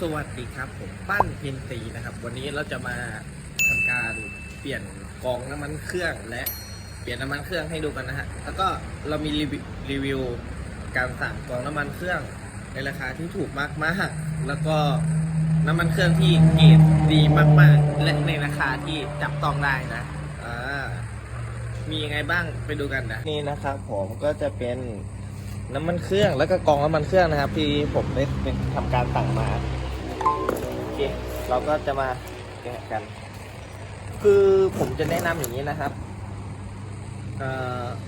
สวัสดีครับผมปั้นเพนตีนะครับ วันนี้เราจะมาทำการเปลี่ยนกองน้ำมันเครื่องและเปลี่ยนน้ำมันเครื่องให้ดูกันนะฮะแล้วก็เรามีรีวิวการสั่งกองน้ำมันเครื่องในราคาที่ถูกมากมากๆแล้วก็น้ำมันเครื่องที่เกรดดีมากๆและในราคาที่จับต้องได้นะอ่ามียังไงบ้างไปดูกันนะนี่นะครับผมก็จะเป็นน้ำมันเครื่องแล้วก็กองน้ำมันเครื่องนะครับ ที่ผมได้เป็นทำการสั่งมา เคเราก็จะมาแกะกัน คือผมจะแนะนำอย่างนี้นะครับ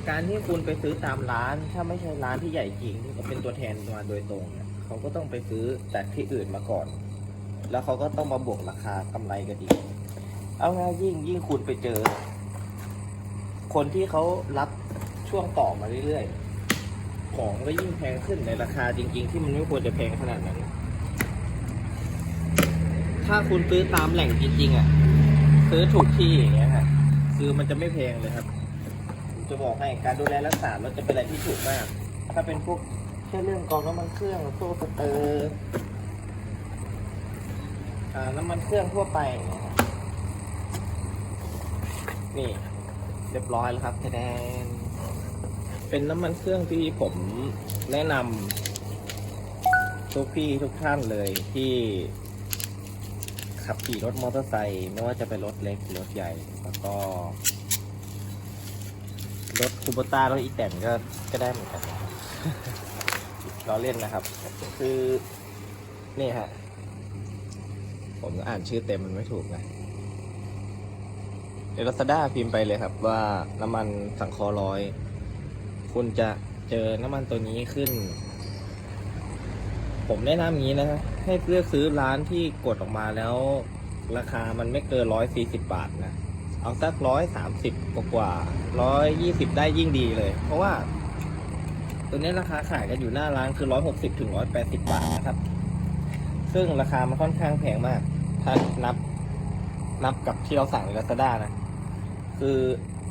การที่คุณไปซื้อตามร้าน ถ้าไม่ใช่ร้านที่ใหญ่จริงที่เป็นตัวแทนมาโดยตรงเนี่ยเขาก็ต้องไปซื้อจากที่อื่นมาก่อน แล้วเขาก็ต้องมาบวกราคากำไรกันอีกเอาง่ายยิ่งยิ่งคุณไปเจอ คนที่เขารับช่วงต่อมาเรื่อยๆ ของก็ยิ่งแพงขึ้นในราคาจริง ๆ ที่มันไม่ควรจะแพงขนาดนั้น ถ้าคุณซื้อตามแหล่งจริงๆอะ ซื้อถูกที่อย่างเงี้ยค่ะคือมันจะไม่แพงเลยครับ จะบอกให้การดูแลรักษารถจะเป็นอะไรที่ถูกมาก ถ้าเป็นพวกแค่เรื่องกองน้ำมันเครื่องโซ่สเตอร์น้ำมันเครื่องทั่วไป นี่ เรียบร้อยแล้วครับแทนเป็นน้ำมันเครื่องที่ผมแนะนำทุกพี่ทุกท่านเลยที่ ขับขี่รถมอเตอร์ไซค์ไม่ว่าจะเป็นรถเล็กหรือรถใหญ่แล้วก็ รถคูโบต้ารถอีแตนก็ก็ได้เหมือนกันเราเล่นนะครับ คือนี่ฮะผมอ่านชื่อเต็มมันไม่ถูกนะในลาซาด้าพิมพ์ไปเลยครับว่าน้ำมันสังเคอร้อย คุณจะเจอน้ำมันตัวนี้ขึ้น ผมแนะนำงนี้นะ ให้เลือกซื้อร้านที่กดออกมาแล้ว ราคามันไม่เกินร้อยสี่สิบบาทนะ เอาสักร้อยสามสิบกว่าร้อยยี่สิบได้ยิ่งดีเลย เพราะว่า ตัวนี้ราคาขายกันอยู่หน้าร้านคือร้อยหกสิบถึงร้อยแปดสิบบาทนะครับ ซึ่งราคามันค่อนข้างแพงมาก ถ้านับนับกับที่เราสั่งในลาซาด้านะ คือ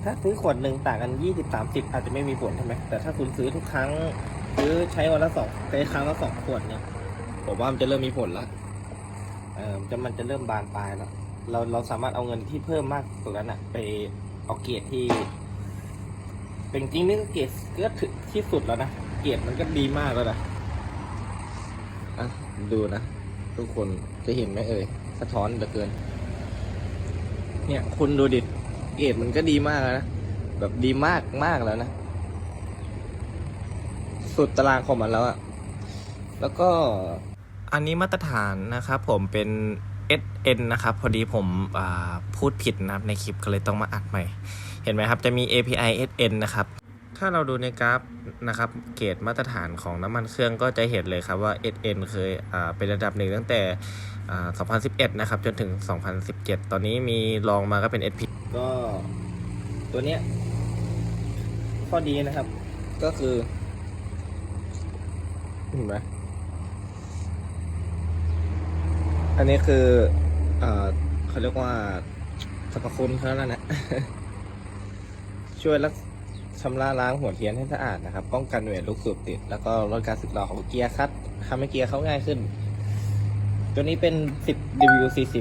ถ้าซื้อขวดหนึ่งต่างกันยี่สิบสามสิบอาจจะไม่มีผลใช่ไหมแต่ถ้าคุณซื้อทุกครั้งซื้อใช้วันละสองใช้ครั้งละสองขวดเนี่ย ผมว่ามันจะเริ่มมีผลแล้วเออจะมันจะเริ่มบานปลายแล้วเราเราสามารถเอาเงินที่เพิ่มมากตรงนั้นอะไปเอาเกียรที่เป็นจริงนี่ก็เกียรก็ถึงที่สุดแล้วนะเกียรมันก็ดีมากแล้วนะอะดูนะทุกคนจะเห็นไหมเอ่ยสะท้อนเหลือเกิน เนี่ยคุณดูดิเกียรดมันก็ดีมากแล้วนะแบบดีมากมากแล้วนะสุดตารางของมันแล้วอะแล้วก็ อันนี้มาตรฐานนะครับผมเป็น SN นะครับ พอดีผมพูดผิดนะครับในคลิปก็เลยต้องมาอัดใหม่ เห็นไหมครับ จะมี API SN นะครับ ถ้าเราดูในกราฟนะครับ เกรดมาตรฐานของน้ำมันเครื่องก็จะเห็นเลยครับว่า SN เคยเป็นระดับหนึ่งตั้งแต่ 2011 นะครับ จนถึง 2017 ตอนนี้มีลองมาก็เป็น SP ก็ตัวเนี้ยข้อดีนะครับ ก็คือเห็นไหม อันนี้คือเออเขาเรียกว่าสรรพคุณเขาแล้วนะ ช่วยรักชำระล้างหัวเทียนให้สะอาดนะครับ ป้องกันเวทลูกสูบติด แล้วก็ลดการสึกหรอของเกียร์ครับทำให้เกียร์เขาง่ายขึ้น ตัวนี้เป็น 10W40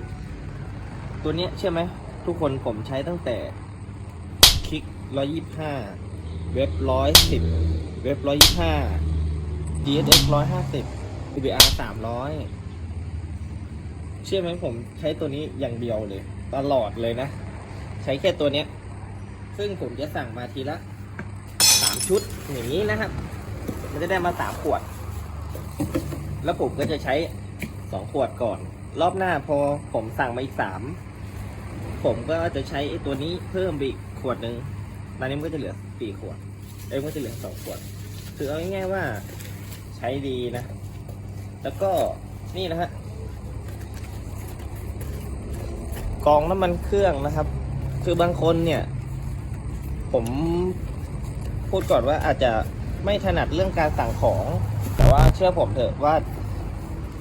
ตัวนี้เชื่อไหม ทุกคนผมใช้ตั้งแต่คลิก 125 เว็บ 110 เว็บ 125 DSX 150 DBR 300 ชื่อไหมผมใช้ตัวนี้อย่างเดียวเลย ตลอดเลยนะ ใช้แค่ตัวเนี้ย ซึ่งผมจะสั่งมาทีละสามชุดอย่างนี้นะครับ มันจะได้มาสามขวด แล้วผมก็จะใช้สองขวดก่อน รอบหน้าพอผมสั่งมาอีกสามผมก็จะใช้ไอ้ตัวนี้เพิ่มไปอีกขวดหนึ่งตอนนี้มันก็จะเหลือสี่ขวดเอ้มันก็จะเหลือสองขวดคือเอาง่ายๆว่าใช้ดีนะ แล้วก็นี่นะฮะ กองน้ำมันเครื่องนะครับ คือบางคนเนี่ย ผมพูดก่อนว่าอาจจะไม่ถนัดเรื่องการสั่งของ แต่ว่าเชื่อผมเถอะว่า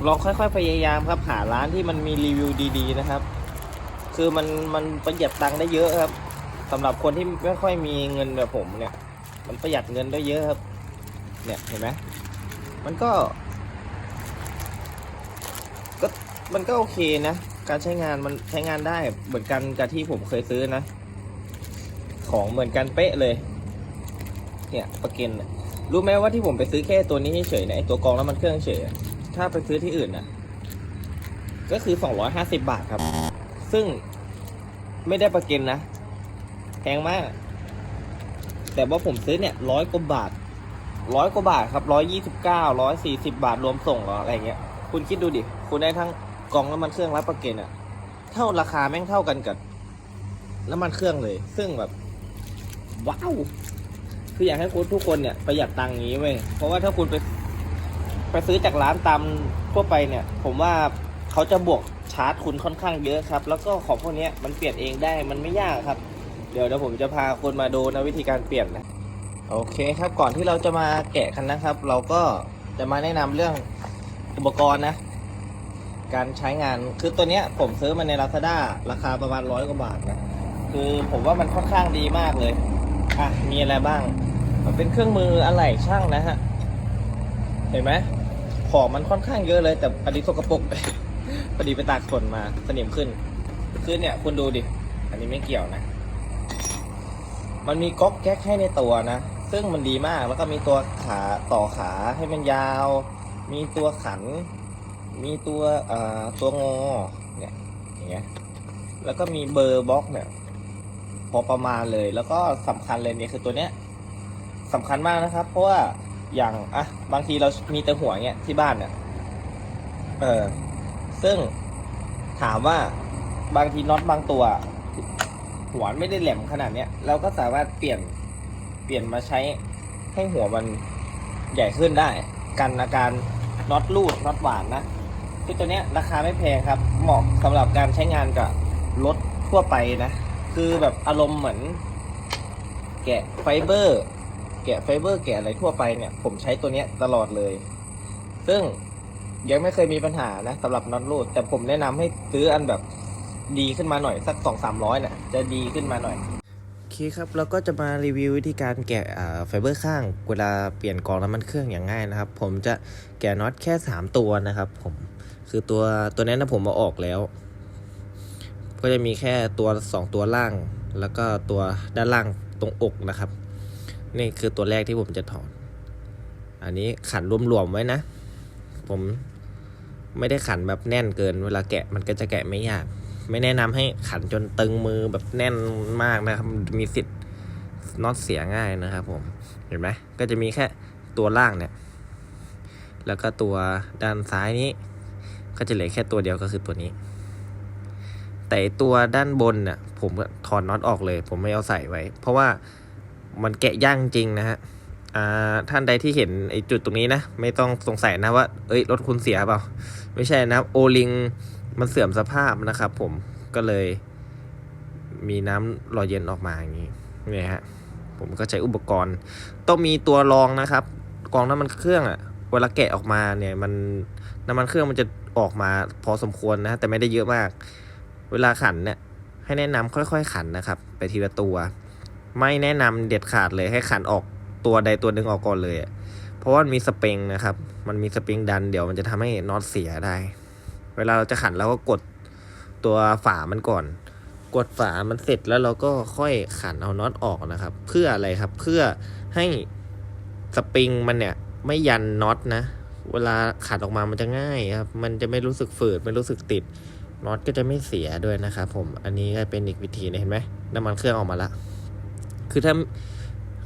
ลองค่อยๆพยายามครับ หาร้านที่มันมีรีวิวดี ๆ นะครับ คือมันมันประหยัดตังค์ได้เยอะครับสำหรับคนที่ไม่ค่อยมีเงินแบบผมเนี่ย มันประหยัดเงินได้เยอะครับ เนี่ยเห็นไหมมันก็ ก็มันก็โอเคนะ การใช้งานมันใช้งานได้เหมือนกันกับที่ผมเคยซื้อนะ ของเหมือนกันเป๊ะเลย เนี่ยประก็นรู้ไหมว่าที่ผมไปซื้อแค่ตัวนี้เฉยๆนะตัวกองแล้วมันเครื่องเฉย ถ้าไปซื้อที่อื่นนะก็คือสองร้อยห้าสิบาทครับ ซึ่งไม่ได้ประก็นนะแพงมาก แต่ว่าผมซื้อเนี่ยร้อยกว่าบาทร้อยกว่าบาทครับร้อยยี่สิบเก้าร้อยสี่สิบาทรวมส่งหรออะไรเงี้ย คุณคิดดูดิ คุณได้ทั้ง กล่องน้ำมันเครื่องและประก็นอะเท่าราคาแม่งเท่ากันกับน้ำมันเครื่องเลย ซึ่งแบบว้าวคืออยากให้คุณทุกคนเนี่ยประหยัดตังค์งี้เว้ยเพราะว่าถ้าคุณไปไปซื้อจากร้านตามทั่วไปเนี่ย ผมว่าเขาจะบวกชาร์จคุณค่อนข้างเยอะครับ แล้วก็ของพวกนี้มันเปลี่ยนเองได้มันไม่ยากครับ เดี๋ยวเดี๋ยวผมจะพาคนมาดูนะวิธีการเปลี่ยนนะโอเคครับก่อนที่เราจะมาแกะกันนะครับ เราก็จะมาแนะนำเรื่องอุปกรณ์นะ การใช้งาน คือตัวเนี้ยผมซื้อมาใน Lazada ราคาประมาณร้อยกว่าบาทนะ คือผมว่ามันค่อนข้างดีมากเลย อะ มีอะไรบ้าง มันเป็นเครื่องมืออะไหล่ช่างนะฮะ เห็นไหม ของมันค่อนข้างเยอะเลย แต่อันนี้สกปรกพอดีไปตากฝนมาสนิมขึ้น คือเนี่ยคุณดูดิ อันนี้ไม่เกี่ยวนะ มันมีก๊อกแก๊กให้ในตัวนะ ซึ่งมันดีมาก แล้วก็มีตัวขาต่อขาให้มันยาว มีตัวขัน มีตัวเอ่อตัวงอเนี่ยอย่างเงี้ยแล้วก็มีเบอร์บล็อกเนี่ย พอประมาณเลย แล้วก็สำคัญเลยเนี่ยคือตัวเนี้ยสำคัญมากนะครับ เพราะว่าอย่างอะบางทีเรามีแต่หัวเนี่ยที่บ้านเนี่ยเออซึ่งถามว่าบางทีน็อตบางตัว หัวไม่ได้แหลมขนาดเนี้ยเราก็สามารถเปลี่ยนเปลี่ยนมาใช้ให้หัวมันใหญ่ขึ้นได้ กันอาการน็อตรูดน็อตหวานนะ คือตัวเนี้ยราคาไม่แพงครับ เหมาะสำหรับการใช้งานกับรถทั่วไปนะ คือแบบอารมณ์เหมือน แกะไฟเบอร์ แกะไฟเบอร์ แกะอะไรทั่วไปเนี่ย ผมใช้ตัวเนี้ยตลอดเลย ซึ่งยังไม่เคยมีปัญหานะสำหรับน็อตรูดแต่ผมแนะนำให้ซื้ออันแบบดีขึ้นมาหน่อยสักสองสามร้อยเนี่ยจะดีขึ้นมาหน่อยโอเคครับเราก็จะมารีวิววิธีการแกะไฟเบอร์ข้างเวลาเปลี่ยนกองน้ำมันเครื่องอย่างง่ายนะครับ ผมจะแกะน็อตแค่ 3 ตัวนะครับผม คือตัวตัวนี้นะผมมาออกแล้ว ก็จะมีแค่ตัว2ตัวล่าง แล้วก็ตัวด้านล่างตรงอกนะครับ นี่คือตัวแรกที่ผมจะถอดอันนี้ขันรวมๆไว้นะ ผมไม่ได้ขันแบบแน่นเกิน เวลาแกะมันก็จะแกะไม่ยาก ไม่แนะนำให้ขันจนตึงมือแบบแน่นมากนะครับ มีสิทธิ์น็อตเสียง่ายนะครับ ผม เห็นไหมก็จะมีแค่ตัวล่างเนี่ย แล้วก็ตัวด้านซ้ายนี้ ก็จะเหลือแค่ตัวเดียวก็คือตัวนี้ แต่ตัวด้านบนน่ะผมถอดน็อตออกเลย ผมไม่เอาใส่ไว้ เพราะว่ามันแกะย่างจริงนะฮะอ่าท่านใดที่เห็นไอ้จุดตรงนี้นะ ไม่ต้องสงสัยนะว่า เอ้ยรถคุณเสียเปล่า ไม่ใช่นะโอลิงมันเสื่อมสภาพนะครับผมก็เลยมีน้ำหล่อเย็นออกมาอย่างนี้นี่ฮะผมก็ใช้อุปกรณ์ ต้องมีตัวรองนะครับกรองน้ำมันเครื่องอะ่ะเวลาแกะออกมาเนี่ยมันน้ำมันเครื่องมันจะ ออกมาพอสมควรนะแต่ไม่ได้เยอะมาก เวลาขันเนี่ยให้แนะนำค่อยๆ ขันนะครับ ไปทีละตัว ไม่แนะนำเด็ดขาดเลยให้ขันออกตัวใดตัวหนึ่งออกก่อนเลย เพราะว่ามันมีสปริงนะครับ มันมีสปริงดันเดี๋ยวมันจะทำให้น็อตเสียได้ เวลาเราจะขันเราก็กดตัวฝามันก่อน กดฝามันเสร็จแล้วเราก็ค่อยขันเอาน็อตออกนะครับ เพื่ออะไรครับ เพื่อให้สปริงมันเนี่ยไม่ยันน็อตนะ เวลาขันออกมามันจะง่ายครับ มันจะไม่รู้สึกฝืดไม่รู้สึกติดน็อตก็จะไม่เสียด้วยนะครับผม อันนี้ก็เป็นอีกวิธีนะเห็นไหมน้ำมันเครื่องออกมาละ คือถ้า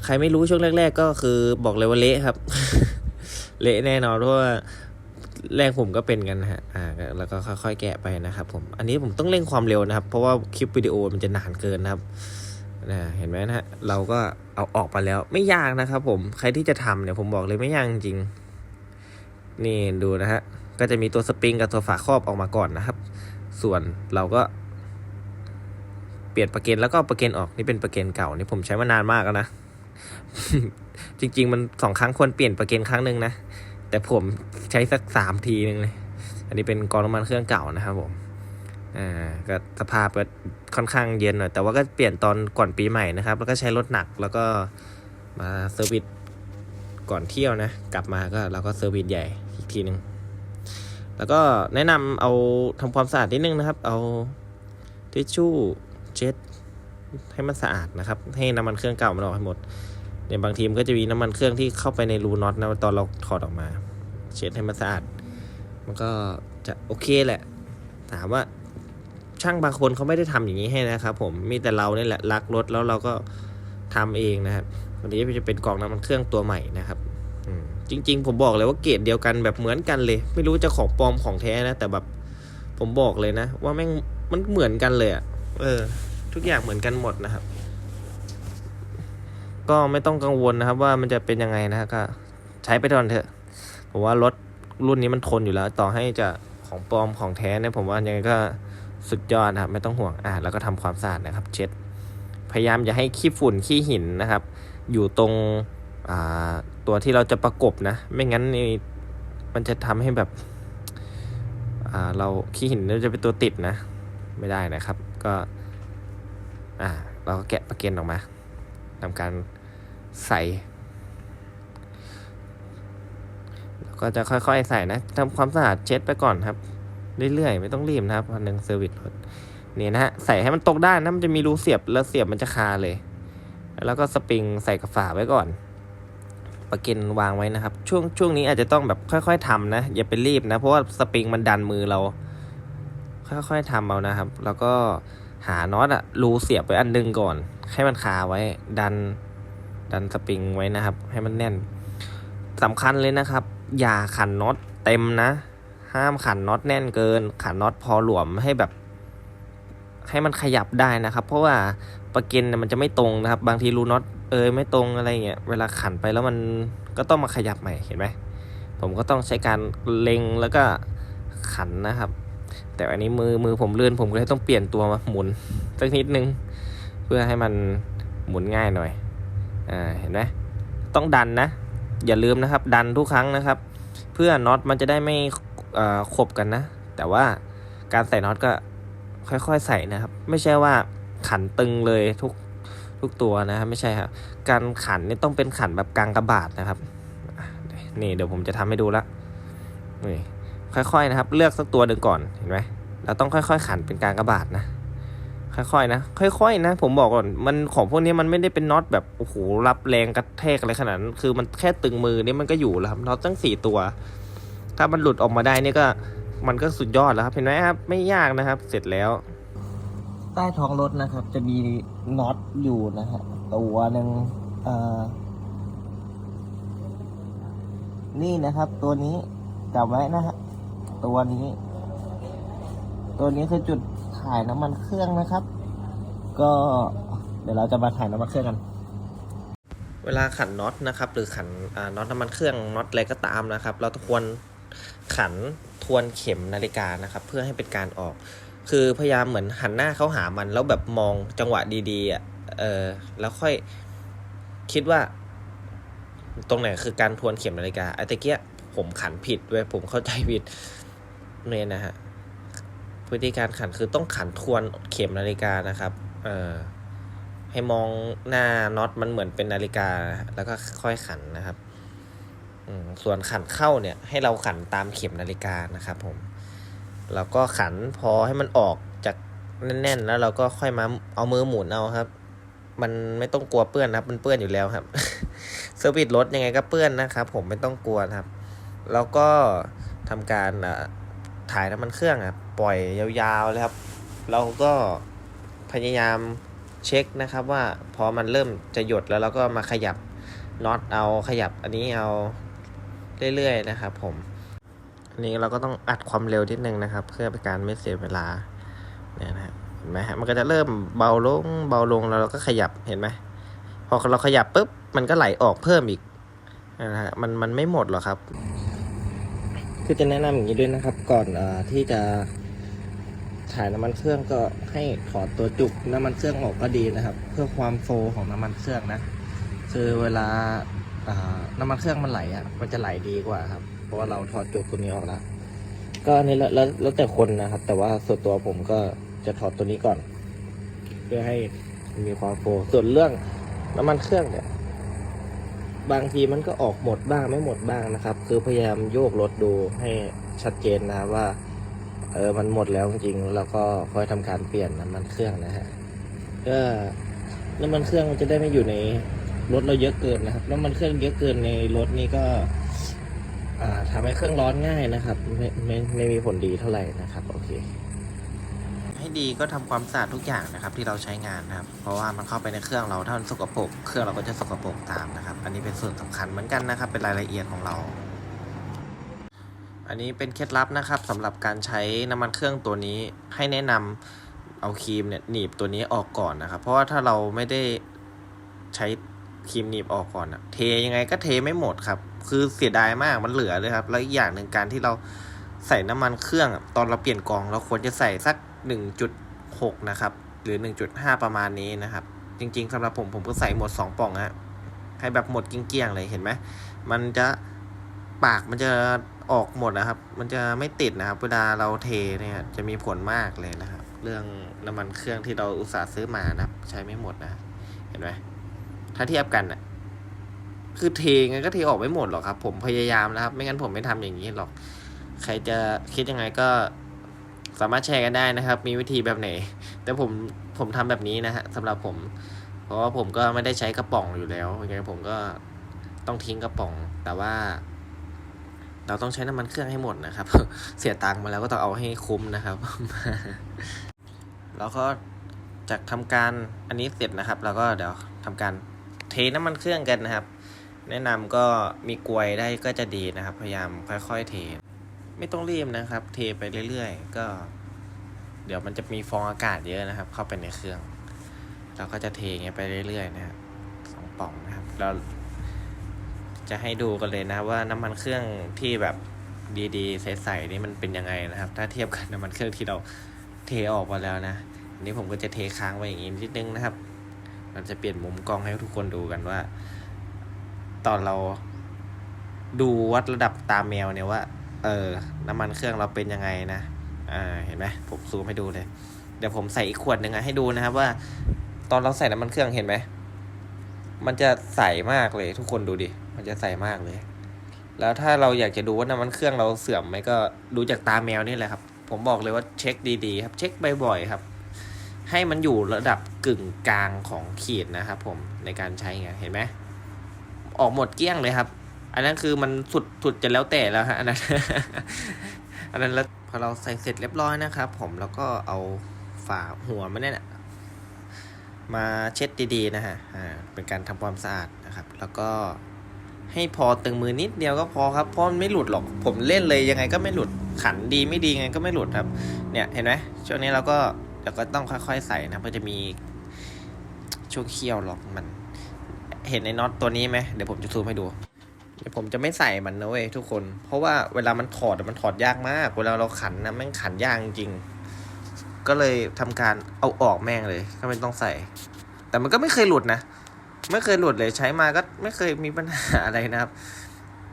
ใครไม่รู้ช่วงแรก ๆ ก็คือบอกเลยว่าเละครับ เละแน่นอนเพราะว่าแรกผมก็เป็นกันฮะ อ่า แล้วก็ค่อยๆแกะไปนะครับผม อันนี้ผมต้องเร่งความเร็วนะครับ เพราะว่าคลิปวิดีโอมันจะนานเกินนะครับนะเห็นไหมนะฮะ เราก็เอาออกมาแล้วไม่ยากนะครับผม ใครที่จะทำเนี่ยผมบอกเลยไม่ยากจริง นี่ดูนะฮะ ก็จะมีตัวสปริงกับตัวฝาครอบออกมาก่อนนะครับ ส่วนเราก็ เปลี่ยนประเกนแล้วก็ประเกนออกนี่เป็นประเกนเก่านี่ผมใช้มานานมากแล้วนะ จริง ๆ มันสองครั้งควรเปลี่ยนประเกนครั้งหนึ่งนะ แต่ผมใช้สักสามทีนึงเลย อันนี้เป็นกรองน้ำมันเครื่องเก่านะครับผมอ่าก็สภาพก็ค่อนข้างเย็นหน่อยแต่ว่าก็เปลี่ยนตอนก่อนปีใหม่นะครับ แล้วก็ใช้รถหนักแล้วก็มาเซอร์วิสก่อนเที่ยวนะ กลับมาก็เราก็เซอร์วิสใหญ่ อีกทีนึงแล้วก็แนะนำเอาทำความสะอาดนิดนึงนะครับ เอาทิชชู่เช็ดให้มันสะอาดนะครับ ให้น้ำมันเครื่องเก่ามันออกให้หมดเนี่ยบางทีมนก็จะมีน้ำมันเครื่องที่เข้าไปในรูน็อตนะตอนเราถอดออกมา เช็ดให้มันสะอาด มันก็จะโอเคแหละ ถามว่าช่างบางคนเขาไม่ได้ทำอย่างนี้ให้นะครับ ผมมีแต่เราเนี่ยแหละรักรถแล้วเราก็ทำเองนะครับวันนี้จะเป็นกล่องน้ำมันเครื่องตัวใหม่นะครับ จริง ๆ ผมบอกเลยว่าเกรดเดียวกันแบบเหมือนกันเลย ไม่รู้จะของปลอมของแท้นะ แต่แบบผมบอกเลยนะ ว่าแม่งมันเหมือนกันเลยอะเออ ทุกอย่างเหมือนกันหมดนะครับ ก็ไม่ต้องกังวลนะครับ ว่ามันจะเป็นยังไงนะก็ใช้ไปก่อนเถอะผมว่ารถรุ่นนี้มันทนอยู่แล้ว ต่อให้จะของปลอมของแท้เนี่ยผมว่ายังไงก็สุดยอดนะครับ ไม่ต้องห่วงอะแล้วก็ทำความสะอาดนะครับ เช็ด พยายามอย่าให้ขี้ฝุ่นขี้หินนะครับ อยู่ตรงอ่า ตัวที่เราจะประกบนะ ไม่งั้นนี่มันจะทำให้แบบเราขี้หินเราจะเป็นตัวติดนะ ไม่ได้นะครับ ก็อ่าเราก็แกะประเก็นออกมาทำการใส่แล้วก็จะค่อยๆใส่นะทำความสะอาดเช็ดไปก่อนครับ เรื่อยๆ ไม่ต้องรีบนะครับวันหนึ่งเซอร์วิสรถนี่นะฮะใส่ให้มันตรงด้านนะมันจะมีรูเสียบแล้วเสียบมันจะคาเลย แล้วก็สปริงใส่กับฝาไว้ก่อน ประเก็นวางไว้นะครับ ช่วงช่วงนี้อาจจะต้องแบบค่อย ๆทำนะ อย่าไปรีบนะ เพราะว่าสปริงมันดันมือเรา ค่อยๆทำเอานะครับ แล้วก็หาน็อตอะรูเสียบไว้อันหนึงก่อน ให้มันคาไว้ ดัน ดันสปริงไว้นะครับ ให้มันแน่นสำคัญเลยนะครับ อย่าขันน็อตเต็มนะ ห้ามขันน็อตแน่นเกิน ขันน็อตพอหลวมให้แบบ ให้มันขยับได้นะครับ เพราะว่าประเก็นมันจะไม่ตรงนะครับ บางทีรูน็อต เอยไม่ตรงอะไรเงี้ยเวลาขันไปแล้วมันก็ต้องมาขยับใหม่เห็นไหมผมก็ต้องใช้การเล็งแล้วก็ขันนะครับ แต่อันนี้มือมือผมเลื่อนผมก็เลยต้องเปลี่ยนตัวมาหมุนสักนิดนึง เพื่อให้มันหมุนง่ายหน่อยอ่าเห็นไหมต้องดันนะ อย่าลืมนะครับ ดันทุกครั้งนะครับ เพื่อน็อตมันจะได้ไม่ขบกันนะ แต่ว่าการใส่น็อตก็ค่อยๆใส่นะครับ ไม่ใช่ว่าขันตึงเลยทุก ทุกตัวนะครับไม่ใช่ครับการขันนี่ต้องเป็นขันแบบกลางกระบาดนะครับนี่เดี๋ยวผมจะทำให้ดูละนี่ค่อยๆนะครับ เลือกสักตัวหนึ่งก่อนเห็นไหมเราต้องค่อยๆ ขันเป็นกลางกระบาดนะค่อยๆนะค่อยๆนะ ผมบอกก่อนมันของพวกนี้มันไม่ได้เป็นน็อตแบบโอ้โหรับแรงกระแทกอะไรขนาดนั้นคือมันแค่ตึงมือนี่มันก็อยู่แล้วครับน็อตตั้งสี่ตัว ถ้ามันหลุดออกมาได้นี่ก็มันก็สุดยอดแล้วครับเห็นไหมครับไม่ยากนะครับ เสร็จแล้ว ใต้ท้องรถนะครับ จะมีน็อตอยู่นะฮะตัวหนึ่งนี่นะครับ ตัวนี้จำไว้นะฮะตัวนี้ ตัวนี้คือจุดถ่ายน้ำมันเครื่องนะครับ ก็เดี๋ยวเราจะมาถ่ายน้ำมันเครื่องกัน เวลาขันน็อตนะครับ หรือขันน็อตน้ำมันเครื่องน็อตอะไรก็ตามนะครับ เราควรขันทวนเข็มนาฬิกานะครับ เพื่อให้เป็นการออก คือพยายามเหมือนหันหน้าเข้าหามัน แล้วแบบมองจังหวะดีๆอะเออ แล้วค่อยคิดว่า ตรงไหนคือการทวนเข็มนาฬิกาไอ้ตะเกียผมขันผิดเว้ยผมเข้าใจผิดเนี่ยนะฮะวิธีการขันคือต้องขันทวนเข็มนาฬิกานะครับ เออให้มองหน้าน็อตมันเหมือนเป็นนาฬิกา แล้วก็ค่อยขันนะครับส่วนขันเข้าเนี่ย ให้เราขันตามเข็มนาฬิกานะครับผม แล้วก็ขันพอให้มันออกจากแน่นๆ แล้วเราก็ค่อยมาเอามือหมุนเอาครับ มันไม่ต้องกลัวเปื้อนนะครับ มันเปื้อนอยู่แล้วครับเซอร์วิสรถยังไงก็เปื้อนนะครับ ผมไม่ต้องกลัวครับ แล้วก็ทำการอ่าถ่ายน้ำมันเครื่องอะปล่อยยาวๆเลยครับ เราก็พยายามเช็คนะครับว่าพอมันเริ่มจะหยดแล้วเราก็มาขยับน็อตเอาขยับอันนี้เอาเรื่อยๆนะครับผม อันนี้เราก็ต้องอัดความเร็วนิดนึงนะครับ เพื่อเป็นการไม่เสียเวลาเนี่ยนะฮะเห็นไหมฮะมันก็จะเริ่มเบาลงเบาลงแล้วเราก็ขยับเห็นไหมพอเราขยับปุ๊บมันก็ไหลออกเพิ่มอีกนะฮะมันมันไม่หมดหรอกครับ คือจะแนะนำอย่างนี้ด้วยนะครับ ก่อนอที่จะถ่ายน้ำมันเครื่องก็ให้ถอดตัวจุกน้ำมันเครื่องออกก็ดีนะครับ เพื่อความโฟลของน้ำมันเครื่องนะ คือเวลาอ่าน้ำมันเครื่องมันไหลอะมันจะไหลดีกว่าครับ ราะว่าเราถอดจุกตัวนี้ออกแล้วก็อันนี้แล้วแล้วแต่คนนะครับ แต่ว่าส่วนตัวผมก็จะถอดตัวนี้ก่อน เพื่อให้มีความโฟส่วนเรื่องน้ำมันเครื่องเนี่ย บางทีมันก็ออกหมดบ้างไม่หมดบ้างนะครับ คือพยายามโยกรถดูให้ชัดเจนนะว่า เออมันหมดแล้วจริงๆแล้วก็ค่อยทำการเปลี่ยนน้ำมันเครื่องนะฮะก็น้ำมันเครื่องมันจะได้ไม่อยู่ในรถเราเยอะเกินนะครับน้ำมันเครื่องเยอะเกินในรถนี่ก็ ทำให้เครื่องร้อนง่ายนะครับ ไม่ไม่ไม่มีผลดีเท่าไหร่นะครับโอเค ให้ดีก็ทำความสะอาดทุกอย่างนะครับ ที่เราใช้งานนะครับ เพราะว่ามันเข้าไปในเครื่องเราถ้ามันสกปรกเครื่องเราก็จะสกปรกตามนะครับ อันนี้เป็นส่วนสำคัญเหมือนกันนะครับ เป็นรายละเอียดของเรา อันนี้เป็นเคล็ดลับนะครับสำหรับการใช้น้ำมันเครื่องตัวนี้ให้แนะนำเอาครีมเนี่ยหนีบตัวนี้ออกก่อนนะครับ เพราะว่าถ้าเราไม่ได้ใช้ครีมหนีบออกก่อนอะเทยังไงก็เทไม่หมดครับ คือเสียดายมากมันเหลือเลยครับ แล้วอีกอย่างหนึ่งการที่เราใส่น้ำมันเครื่องตอนเราเปลี่ยนกองเราควรจะใส่สัก 1.6 นะครับ หรือ 1.5 ประมาณนี้นะครับ จริง ๆสำหรับผมผมก็ใส่หมด 2ป่องฮะให้แบบหมดเกลี้ยงๆเลยเห็นไหมมันจะปากมันจะออกหมดนะครับ มันจะไม่ติดนะครับ เวลาเราเทเนี่ยจะมีผลมากเลยนะครับ เรื่องน้ำมันเครื่องที่เราอุตส่าห์ซื้อมานะครับ ใช้ไม่หมดนะ เห็นไหมถ้าเทียบกันอะ คือเทไงก็เทออกไม่หมดหรอกครับ ผมพยายามนะครับ ไม่งั้นผมไม่ทำอย่างนี้หรอก ใครจะคิดยังไงก็สามารถแชร์กันได้นะครับ มีวิธีแบบไหน แต่ผมผมทำแบบนี้นะฮะสำหรับผม เพราะว่าผมก็ไม่ได้ใช้กระป๋องอยู่แล้วยังไงผมก็ต้องทิ้งกระป๋อง แต่ว่า เราต้องใช้น้ำมันเครื่องให้หมดนะครับ เสียตังค์มาแล้วก็ต้องเอาให้คุ้มนะครับแล้วก็จากทำการอันนี้เสร็จนะครับแล้วก็เดี๋ยวทำการเทน้ำมันเครื่องกันนะครับ แนะนำก็มีกลวยได้ก็จะดีนะครับ พยายามค่อยๆเท ไม่ต้องรีบนะครับ เทไปเรื่อยๆ ก็ เดี๋ยวมันจะมีฟองอากาศเยอะนะครับ เข้าไปในเครื่อง เราก็จะเทอย่างเงี้ยไปเรื่อยๆนะครับสองป่องนะครับเราจะให้ดูกันเลยนะว่าน้ำมันเครื่องที่แบบดีๆใสๆนี่มันเป็นยังไงนะครับ ถ้าเทียบกับน้ำมันเครื่องที่เราเทออกมาแล้วนะอันนี้ผมก็จะเทค้างไว้อย่างงี้นิดนึงนะครับเราจะเปลี่ยนมุมกล้องให้ทุกคนดูกันว่า ตอนเราดูวัดระดับตาแมวเนี่ยว่า เออ น้ำมันเครื่องเราเป็นยังไงนะ อ่า เห็นไหมผมซูมให้ดูเลย เดี๋ยวผมใส่อีกขวดหนึ่งอะให้ดูนะครับว่า ตอนเราใส่น้ำมันเครื่องเห็นไหม มันจะใสมากเลย ทุกคนดูดิ มันจะใสมากเลย แล้วถ้าเราอยากจะดูว่าน้ำมันเครื่องเราเสื่อมไหมก็ดูจากตาแมวนี่แหละครับ ผมบอกเลยว่าเช็คดีๆครับ เช็คบ่อยๆครับ ให้มันอยู่ระดับกึ่งกลางของขีดนะครับผมในการใช้ไงเห็นไหม ออกหมดเกลี้ยงเลยครับ อันนั้นคือมันสุดสุดจะแล้วแต่แล้วฮะอันนั้นอันนั้นแล้วพอเราใส่เสร็จเรียบร้อยนะครับ ผมแล้วก็เอาฝาหัวมันเนี่ยมาเช็ดดีๆนะฮะอ่าเป็นการทำความสะอาดนะครับ แล้วก็ให้พอตึงมือนิดเดียวก็พอครับเพราะมันไม่หลุดหรอก ผมเล่นเลยยังไงก็ไม่หลุดขันดีไม่ดีไงก็ไม่หลุดครับ เนี่ยเห็นไหมช่วงนี้เราก็เราก็ต้องค่อยๆใส่นะเพราะจะมีช่วงเคี่ยวหรอกมัน เห็นในน็อตตัวนี้ไหมเดี๋ยวผมจะซูมให้ดูเดี๋ยวผมจะไม่ใส่มันนะเว้ยทุกคน เพราะว่าเวลามันถอดมันถอดยากมาก เวลาเราขันนะแม่งขันยากจริงก็เลยทำการเอาออกแม่งเลย ก็ไม่ต้องใส่ แต่มันก็ไม่เคยหลุดนะ ไม่เคยหลุดเลยใช้มาก็ไม่เคยมีปัญหาอะไรนะครับ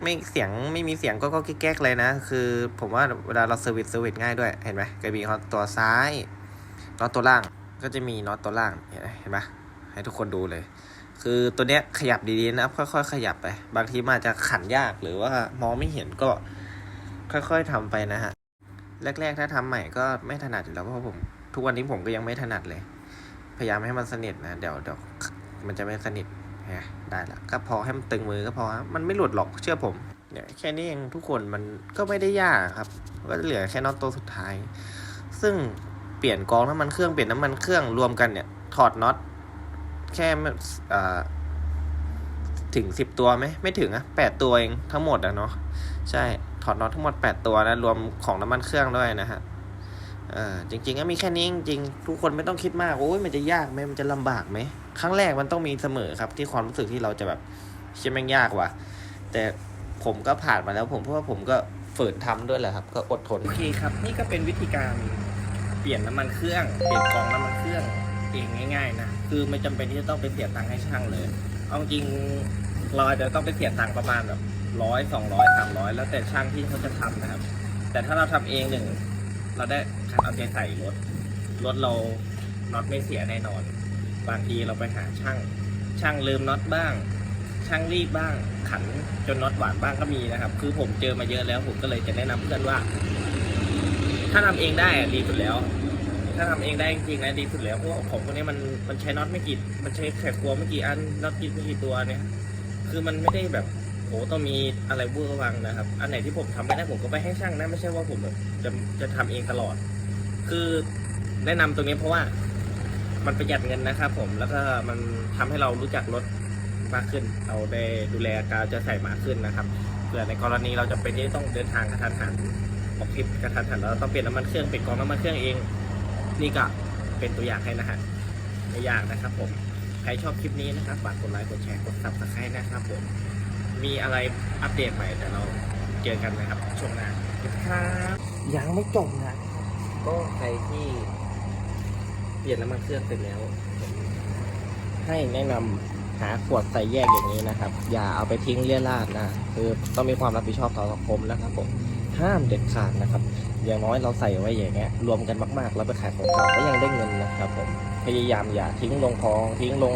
ไม่เสียงไม่มีเสียงก็ก็แก๊กเลยนะ คือผมว่าเวลาเราเซอร์วิสเซอร์วิสง่ายด้วย เห็นไหมก็มีน็อตตัวซ้ายน็อตตัวล่างก็จะมีน็อตตัวล่างเห็นไหมให้ทุกคนดูเลย คือตัวเนี้ยขยับดีๆนะครับ ค่อยๆ ขยับไป บางทีมันอาจจะขันยากหรือว่ามองไม่เห็นก็ค่อยๆทำไปนะฮะ แรกๆ ถ้าทำใหม่ก็ไม่ถนัดอยู่แล้วเพราะผม ทุกวันนี้ผมก็ยังไม่ถนัดเลย พยายามให้มันสนิทนะเดี๋ยวเดี๋ยวมันจะไม่สนิทฮะได้ละก็พอให้มันตึงมือก็พอมันไม่หลุดหรอกเชื่อผมเนี่ยแค่นี้เองทุกคนมันก็ไม่ได้ยากครับก็เหลือแค่น็อตตัวสุดท้าย ซึ่งเปลี่ยนกองน้ำมันเครื่องเปลี่ยนน้ำมันเครื่องรวมกันเนี่ยถอดน็อต แค่ถึงสิบตัวไหมไม่ถึงอะแปดตัวเองทั้งหมดอะเนาะใช่ถอดน็อตทั้งหมดแปดตัวนะรวมของน้ำมันเครื่องด้วยนะฮะเออจริง ๆ ก็มีแค่นี้จริงๆทุกคนไม่ต้องคิดมากโอ้ยมันจะยากไหมมันจะลำบากไหมครั้งแรกมันต้องมีเสมอครับ ที่ความรู้สึกที่เราจะแบบเชื่อแม่งยากว่ะแต่ผมก็ผ่านมาแล้ว ผมเพราะว่าผมก็ฝืนทำด้วยแหละครับ ก็อดทนโอเคครับ นี่ก็เป็นวิธีการเปลี่ยนน้ำมันเครื่อง เปลี่ยนกล่องน้ำมันเครื่องเองง่าย ๆ นะ คือไม่จำเป็นที่จะต้องไปเสียตังค์ให้ช่างเลย เอาจริงเราอาจจะต้องไปเสียตังค์ประมาณแบบร้อยสองร้อยสามร้อยแล้วแต่ช่างที่เขาจะทำนะครับ แต่ถ้าเราทำเองหนึ่งเราได้ขันเอาใจใส่รถ รถเราน็อตไม่เสียแน่นอน บางทีเราไปหาช่าง ช่างลืมน็อตบ้างชช่างรีบบ้าง ขันจนน็อตหวานบ้างก็มีนะครับ คือผมเจอมาเยอะแล้วผมก็เลยจะแนะนำเพื่อนว่า ถ้าทำเองได้อะดีสุดแล้ว ถ้าทำเองได้จริงๆนะดีสุดแล้วเพราะว่าของพวกนี้มันมันใช้น็อตไม่กี่มันใช้แขกกลัวไม่กี่อันน็อตกี่ไม่กี่ตัวเนี่ย คือมันไม่ได้แบบโหต้องมีอะไรเวอร์วังนะครับ อันไหนที่ผมทำไม่ได้ผมก็ไปให้ช่างนะไม่ใช่ว่าผมแบบจะจะทำเองตลอด คือแนะนำตรงนี้เพราะว่ามันประหยัดเงินนะครับผมแล้วก็มันทำให้เรารู้จักรถมากขึ้นเราได้ดูแลการจะใส่มากขึ้นนะครับเผื่อในกรณีเราจะเป็นที่ต้องเดินทางกระทันหันออกทริปกระทันหันเราต้องเปลี่ยนน้ำมันเครื่องเปลี่ยนกองน้ำมันเครื่องเอง นี่ก็เป็นตัวอย่างให้นะฮะไม่ยากนะครับผม ใครชอบคลิปนี้นะครับฝากกดไลค์กดแชร์กด subscribe นะครับผม มีอะไรอัปเดตใหม่แต่เราเจอกันนะครับช่วงหน้าครับยังไม่จบนะก็ใครที่เปลี่ยนน้ำมันเครื่องเสร็จแล้ว ให้แนะนำหาขวดใส่แยกอย่างนี้นะครับ อย่าเอาไปทิ้งเลี่ยราดนะ คือต้องมีความรับผิดชอบต่อสังคมนะครับผมห้ามเด็ดขาดนะครับ อย่างน้อยเราใส่ไว้อย่างเงี้ยรวมกันมากๆแล้วไปขายของเก่าก็ยังได้เงินนะครับผมพยายามอย่าทิ้งลงคลองทิ้งลง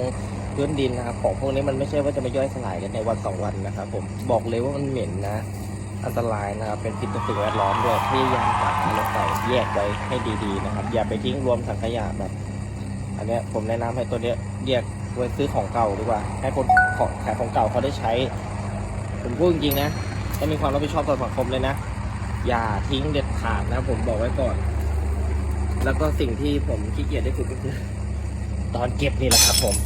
พื้นดินนะครับของพวกนี้มันไม่ใช่ว่าจะมาย่อยสลายกันในวันสองวันนะครับผมบอกเลยว่ามันเหม็นนะ อันตรายนะครับเป็นพิษต่อสิ่งแวดล้อมด้วยพยายามตัดแล้วใส่แยกไว้ให้ดีๆนะครับ อย่าไปทิ้งรวมถังขยะแบบ อันนี้ผมแนะนำให้ตัวเนี้ยแยกไว้ซื้อของเก่าดีกว่า ให้คนของขายของเก่าเขาได้ใช้ผมพูดจริงๆนะต้มีความรับผิดชอบต่อสังคมเลยนะ อย่าทิ้งเด็ดขาดนะผมบอกไว้ก่อน แล้วก็สิ่งที่ผมขี้เกียจได้สุดก็คือ ตอนเก็บนี่แหละครับผม